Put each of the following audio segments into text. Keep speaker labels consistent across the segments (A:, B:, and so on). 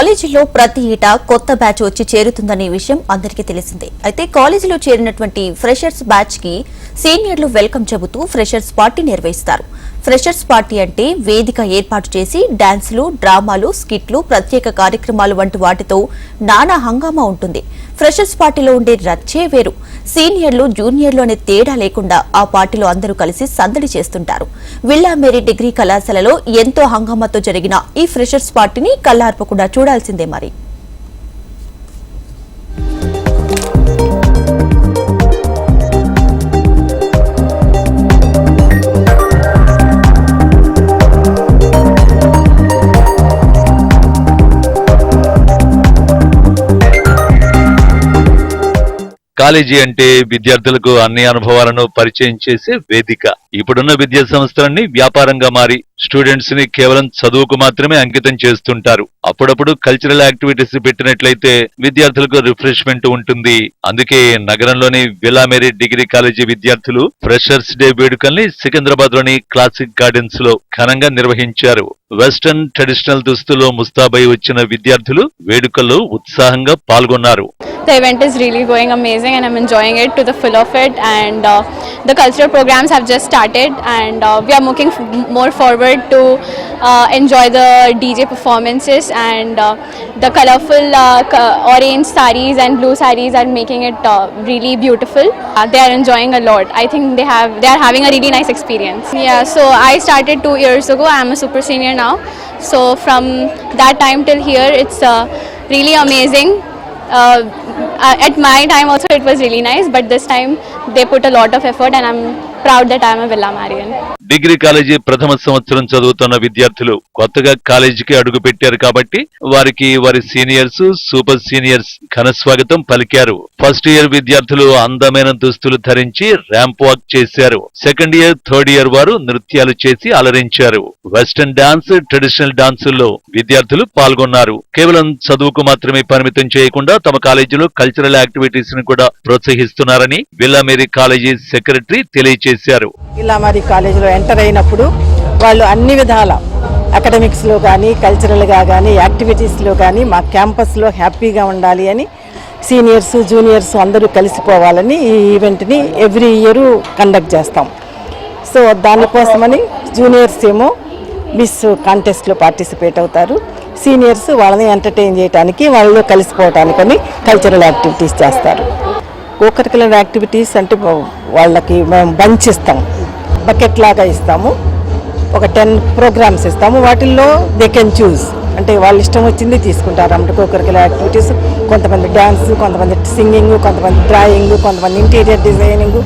A: కాలేజీలో ప్రతి ఏటా కొత్త బ్యాచ్ వచ్చి చేరుతుందనే విషయం అందరికీ తెలిసిందే. అయితే కాలేజీలో చేరినటువంటి ఫ్రెషర్స్ బ్యాచ్కి సీనియర్లు వెల్కమ్ చెబుతూ ఫ్రెషర్స్ పార్టీ నిర్వహిస్తారు. ఫ్రెషర్స్ పార్టీ అంటే వేదిక ఏర్పాటు చేసి డాన్సులు డ్రామాలు స్కిట్లు ప్రత్యేక కార్యక్రమాలు వంటి వాటితో నానా హంగామా ఉంటుంది. ఫ్రెషర్స్ పార్టీలో ఉండే రచ్చే వేరు. సీనియర్లు జూనియర్లు అనే తేడా లేకుండా ఆ పార్టీలో అందరూ కలిసి సందడి చేస్తుంటారు. విల్లా మేరీ డిగ్రీ కళాశాలలో ఎంతో హంగామాతో జరిగిన ఈ ఫ్రెషర్స్ పార్టీని కళ్ళార్పకుండా చూడాల్సిందే మరి.
B: కాలేజీ అంటే విద్యార్థులకు అన్ని అనుభవాలను పరిచయం చేసే వేదిక. ఇప్పుడున్న విద్యా సంస్థలన్నీ వ్యాపారంగా మారి స్టూడెంట్స్ని కేవలం చదువుకు మాత్రమే అంకితం చేస్తుంటారు. అప్పుడప్పుడు కల్చరల్ యాక్టివిటీస్ పెట్టినట్లయితే విద్యార్థులకు రిఫ్రెష్మెంట్ ఉంటుంది. అందుకే నగరంలోని విలామేరీ డిగ్రీ కాలేజీ విద్యార్థులు ఫ్రెషర్స్ డే వేడుకల్ని సికింద్రాబాద్లోని క్లాసిక్ గార్డెన్స్లో ఘనంగా నిర్వహించారు. వెస్టర్న్ ట్రెడిషనల్ దుస్తుల్లో ముస్తాబై వచ్చిన విద్యార్థులు వేడుకల్లో ఉత్సాహంగా పాల్గొన్నారు.
C: The event is really going amazing and I'm enjoying it to the full of it and uh, the cultural programs have just started and uh, we are looking more forward to uh, enjoy the DJ performances and uh, the colorful uh, orange saris and blue saris are making it uh, really beautiful. Uh, they are enjoying a lot. I think they have they are having a really nice experience. Yeah, so I started two years ago. I'm a super senior now. So from that time till here, it's uh, really amazing Uh, uh, at my time also it was really nice but this time they put a lot of effort and i'm proud that i'm Villa Marie
B: degree college ప్రథమ సంవత్సరం చదువుతున్న విద్యార్థులు కొత్తగా కాలేజీకి అడుగు పెట్టారు కాబట్టి వారికి వారి సీనియర్స్ సూపర్ సీనియర్స్ ఘన స్వాగతం పలికారు. ఫస్ట్ ఇయర్ విద్యార్థులు అందమైన దుస్తులు ధరించి ర్యాంప్ వాక్ చేశారు. సెకండ్ ఇయర్ థర్డ్ ఇయర్ వారు నృత్యాలు చేసి అలరించారు. వెస్టర్న్ డాన్స్ ట్రెడిషనల్ డాన్సుల్లో విద్యార్థులు పాల్గొన్నారు. కేవలం చదువుకు మాత్రమే పరిమితం చేయకుండా తమ కాలేజీలో కల్చరల్ యాక్టివిటీస్ని కూడా ప్రోత్సహిస్తున్నారని విల్లామేరీ కాలేజీ సెక్రటరీ తెలియజేశారు.
D: ఇలా మరి కాలేజీలో ఎంటర్ అయినప్పుడు వాళ్ళు అన్ని విధాల అకాడమిక్స్లో కానీ కల్చరల్గా కానీ యాక్టివిటీస్లో కానీ మా క్యాంపస్లో హ్యాపీగా ఉండాలి అని సీనియర్స్ జూనియర్స్ అందరూ కలిసిపోవాలని ఈ ఈవెంట్ని ఎవ్రీ ఇయర్ కండక్ట్ చేస్తాం. సో దానికోసమని జూనియర్స్ ఏమో మిస్ కాంటెస్ట్లో పార్టిసిపేట్ అవుతారు. సీనియర్స్ వాళ్ళని ఎంటర్టైన్ చేయడానికి వాళ్ళలో కలిసిపోవటానికని కల్చరల్ యాక్టివిటీస్ చేస్తారు. కోకరికులర్ యాక్టివిటీస్ అంటే వాళ్ళకి మేము బంచ్ ఇస్తాం బకెట్ లాగా ఇస్తాము. ఒక టెన్ ప్రోగ్రామ్స్ ఇస్తాము. వాటిల్లో దే కెన్ చూస్ అంటే వాళ్ళ ఇష్టం వచ్చింది తీసుకుంటారు అంటే కోకరికులర్ యాక్టివిటీస్. కొంతమంది డ్యాన్స్ కొంతమంది సింగింగ్ కొంతమంది డ్రాయింగ్ కొంతమంది ఇంటీరియర్ డిజైనింగ్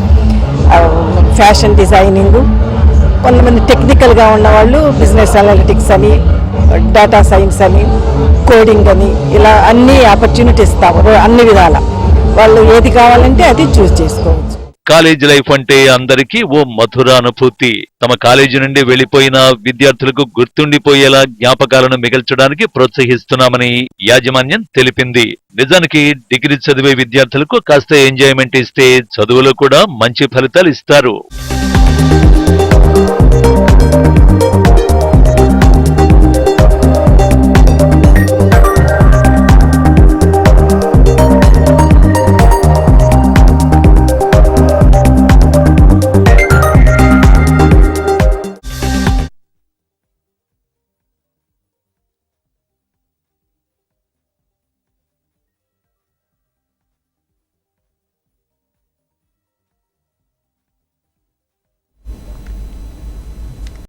D: ఫ్యాషన్ డిజైనింగ్. కొంతమంది టెక్నికల్గా ఉన్నవాళ్ళు బిజినెస్ అనలిటిక్స్ అని డేటా సైన్స్ అని కోడింగ్ అని ఇలా అన్ని ఆపర్చునిటీస్ ఇస్తాము. అన్ని విధాల. వాళ్ళు ఏది కావాలంటే అది చూస్ చేసుకోవచ్చు.
B: కాలేజ్ లైఫ్ అంటే అందరికీ ఓ మధుర అనుభూతి. తమ కాలేజీ నుండి వెళ్ళిపోయిన విద్యార్థులకు గుర్తుండిపోయేలా జ్ఞాపకాలను మిగల్చడానికి ప్రోత్సహిస్తున్నామని యాజమాన్యం తెలిపింది. నిజానికి డిగ్రీ చదివే విద్యార్థులకు కాస్త ఎంజాయ్మెంట్ ఇస్తే చదువులో కూడా మంచి ఫలితాలు ఇస్తారు.